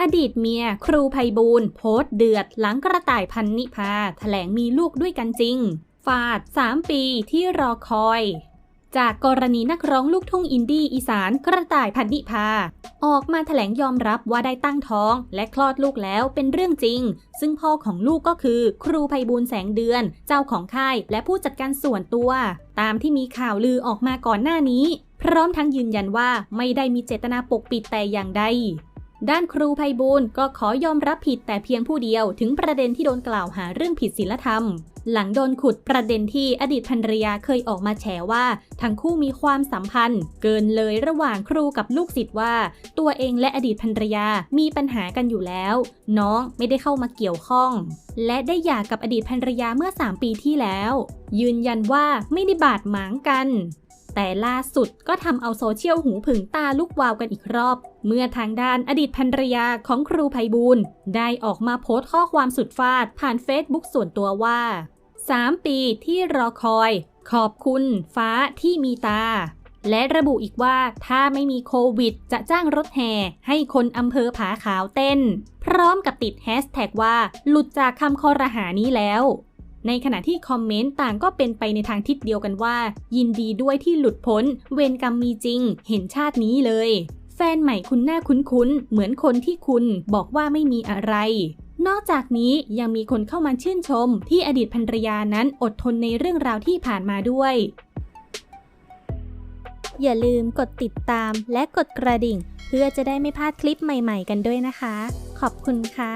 อดีตเมีย ครูไพบูลโพสเดือดหลังกระต่ายพันนิพาแถลงมีลูกด้วยกันจริง ฟาด 3 ปีที่รอคอย จากกรณีนักร้องลูกทุ่งอินดี้อีสานกระต่ายพันนิพา ออกมาแถลงยอมรับว่าได้ตั้งท้องและคลอดลูกแล้วเป็นเรื่องจริง ซึ่งพ่อของลูกก็คือ ครูไพบูลแสงเดือน เจ้าของค่ายและผู้จัดการส่วนตัว ตามที่มีข่าวลือออกมาก่อนหน้านี้ พร้อมทั้งยืนยันว่าไม่ได้มีเจตนาปกปิดแต่อย่างใด ด้านครูไพบูลก็ขอยอมรับผิดแต่เพียงผู้เดียว ถึงประเด็นที่โดนกล่าวหาเรื่องผิดศีลธรรม หลังโดนขุดประเด็นที่อดีตภรรยาเคยออกมาแฉว่า ทั้งคู่มีความสัมพันธ์ เกินเลยระหว่างครูกับลูกศิษย์ว่า ตัวเองและอดีตภรรยามีปัญหากันอยู่แล้ว น้องไม่ได้เข้ามาเกี่ยวข้อง และได้หย่ากับอดีตภรรยาเมื่อ 3 ปีที่แล้ว ยืนยันว่าไม่ได้บาดหมางกัน แต่ล่าสุดก็ทำเอาโซเชียลหูผึ่งตาลุกวาวกันอีกรอบ เมื่อทางด้านอดีตภรรยาของครูไพบูลได้ออกมาโพสต์ข้อความสุดฟาดผ่านเฟซบุ๊กส่วนตัวว่า 3 ปีที่รอคอย ขอบคุณฟ้าที่มีตา และระบุอีกว่าถ้าไม่มีโควิด จะจ้างรถแห่ให้คนอำเภอผาขาวเต้น พร้อมกับติดแฮชแท็กว่า หลุดจากคำคอรหานี้แล้ว ในขณะที่คอมเมนต์ต่างก็เป็นไปในทางทิศเดียวกันว่า ยินดีด้วยที่หลุดพ้น เวรกรรมมีจริง เห็นชาตินี้เลย แฟนใหม่คุณหน้าคุ้นๆเหมือนคนที่คุณบอกว่าไม่มีอะไรนอกจากนี้ยังมีคนเข้ามาชื่นชม ที่อดีตภรรยานั้นอดทนในเรื่องราวที่ผ่านมาด้วย อย่าลืมกดติดตามและกดกระดิ่ง เพื่อจะได้ไม่พลาดคลิปใหม่ๆกันด้วยนะคะ ขอบคุณค่ะ